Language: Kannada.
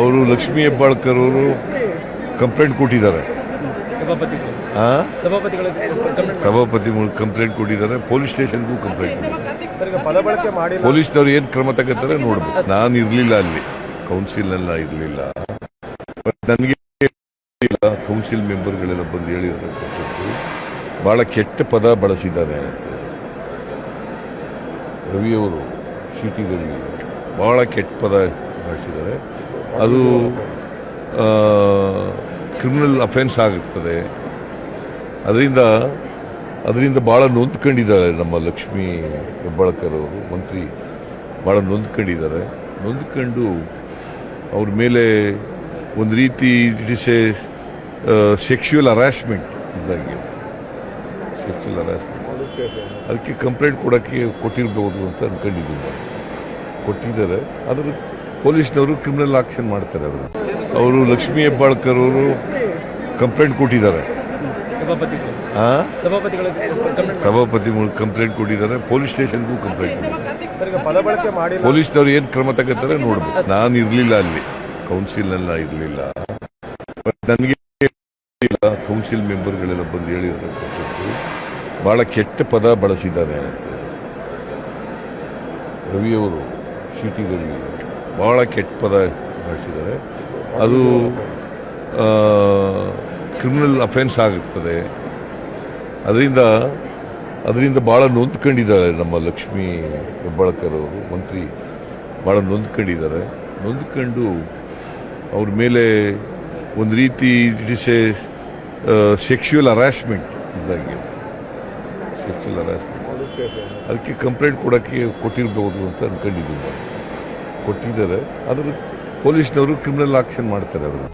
ಅವರು ಲಕ್ಷ್ಮೀ ಹೆಬ್ಬಾಳ್ಕರ್ ಅವರು ಕಂಪ್ಲೇಂಟ್ ಕೊಟ್ಟಿದ್ದಾರೆ. ಸಭಾಪತಿಗಳು ಕಂಪ್ಲೇಂಟ್ ಕೊಟ್ಟಿದ್ದಾರೆ. ಪೊಲೀಸ್ ಸ್ಟೇಷನ್ಗೂ ಕಂಪ್ಲೇಂಟ್ ಕೊಟ್ಟಿದ್ದಾರೆ. ಪೊಲೀಸ್ನವರು ಏನ್ ಕ್ರಮ ತಗೋತಾರೆ ನೋಡ್ಬೇಕು. ನಾನು ಇರಲಿಲ್ಲ ಅಲ್ಲಿ. ಕೌನ್ಸಿಲ್ನೆಲ್ಲ ಇರಲಿಲ್ಲ. ನನಗೆ ಕೌನ್ಸಿಲ್ ಮೆಂಬರ್ಗಳೆಲ್ಲ ಬಂದು ಹೇಳಿರ್ತಕ್ಕಂಥದ್ದು ಬಹಳ ಕೆಟ್ಟ ಪದ ಬಳಸಿದ್ದಾರೆ ರವಿಯವರು ಟಿ ರವಿ ಬಹಳ ಕೆಟ್ಟ ಪದ ಬಳಸಿದ್ದಾರೆ ಅದು ಕ್ರಿಮಿನಲ್ ಅಫೆನ್ಸ್ ಆಗುತ್ತದೆ. ಅದರಿಂದ ಅದರಿಂದ ಭಾಳ ನೊಂದ್ಕೊಂಡಿದ್ದಾರೆ ನಮ್ಮ ಲಕ್ಷ್ಮೀ ಹೆಬ್ಬಾಳ್ಕರ್ ಅವರು, ಮಂತ್ರಿ. ಭಾಳ ನೊಂದ್ಕೊಂಡಿದ್ದಾರೆ. ನೊಂದ್ಕೊಂಡು ಅವ್ರ ಮೇಲೆ ಒಂದು ರೀತಿ it is a sexual harassment ಇದ್ದಂಗೆ. ಸೆಕ್ಷುವಲ್ ಹರಾಸ್ಮೆಂಟ್ ಅದಕ್ಕೆ ಕಂಪ್ಲೇಂಟ್ ಕೊಡೋಕ್ಕೆ ಕೊಟ್ಟಿರ್ಬೋದು ಅಂತ ಅಂದ್ಕೊಂಡಿದ್ದೀನಿ ಕೊಟ್ಟಿದ್ದಾರೆ. ಅದ್ರ ಪೊಲೀಸ್ನವರು ಕ್ರಿಮಿನಲ್ ಆಕ್ಷನ್ ಮಾಡ್ತಾರೆ ಅವರು ಅವರು ಲಕ್ಷ್ಮೀ ಹೆಬ್ಬಾಳ್ಕರ್ ಅವರು ಕಂಪ್ಲೇಂಟ್ ಕೊಟ್ಟಿದ್ದಾರೆ. ಸಭಾಪತಿಗಳು ಕಂಪ್ಲೇಂಟ್ ಕೊಟ್ಟಿದ್ದಾರೆ ಪೊಲೀಸ್ ಸ್ಟೇಷನ್ಗೂ ಕಂಪ್ಲೇಂಟ್ ಕೊಟ್ಟಿದ್ದಾರೆ. ಪೊಲೀಸ್ನವರು ಏನ್ ಕ್ರಮ ತಗೋತಾರೆ ನೋಡ್ಬೇಕು. ನಾನು ಇರಲಿಲ್ಲ ಅಲ್ಲಿ. ಕೌನ್ಸಿಲ್ನೆಲ್ಲ ಇರಲಿಲ್ಲ. ನನಗೆ ಕೌನ್ಸಿಲ್ ಮೆಂಬರ್ಗಳೆಲ್ಲ ಬಂದು ಹೇಳಿರತಕ್ಕಂಥದ್ದು ಬಹಳ ಕೆಟ್ಟ ಪದ ಬಳಸಿದ್ದಾರೆ ರವಿಯವರು ಟಿ ರವಿ ಬಹಳ ಕೆಟ್ಟ ಪದ ಬಳಸಿದ್ದಾರೆ ಅದು ಕ್ರಿಮಿನಲ್ ಅಫೆನ್ಸ್ ಆಗುತ್ತದೆ. ಅದರಿಂದ ಅದರಿಂದ ಭಾಳ ನೊಂದ್ಕೊಂಡಿದ್ದಾರೆ ನಮ್ಮ ಲಕ್ಷ್ಮೀ ಹೆಬ್ಬಾಳ್ಕರ್ ಅವರು ಮಂತ್ರಿ. ಭಾಳ ನೊಂದ್ಕೊಂಡಿದ್ದಾರೆ. ನೊಂದ್ಕೊಂಡು ಅವ್ರ ಮೇಲೆ ಒಂದು ರೀತಿ it is a sexual harassment ಇದ್ದಂಗೆ. ಸೆಕ್ಷುವಲ್ ಹರಾಸ್ಮೆಂಟ್ ಅದಕ್ಕೆ ಕಂಪ್ಲೇಂಟ್ ಕೊಡೋಕ್ಕೆ ಕೊಟ್ಟಿರ್ಬೋದು ಅಂತ ಅನ್ಕೊಂಡಿದ್ದೀನಿ ನಾನು. ಕೊಟ್ಟಿದ್ದಾರೆ. ಅದ್ರ ಪೊಲೀಸ್ನವರು ಕ್ರಿಮಿನಲ್ ಆಕ್ಷನ್ ಮಾಡ್ತಾರೆ ಅದ್ರ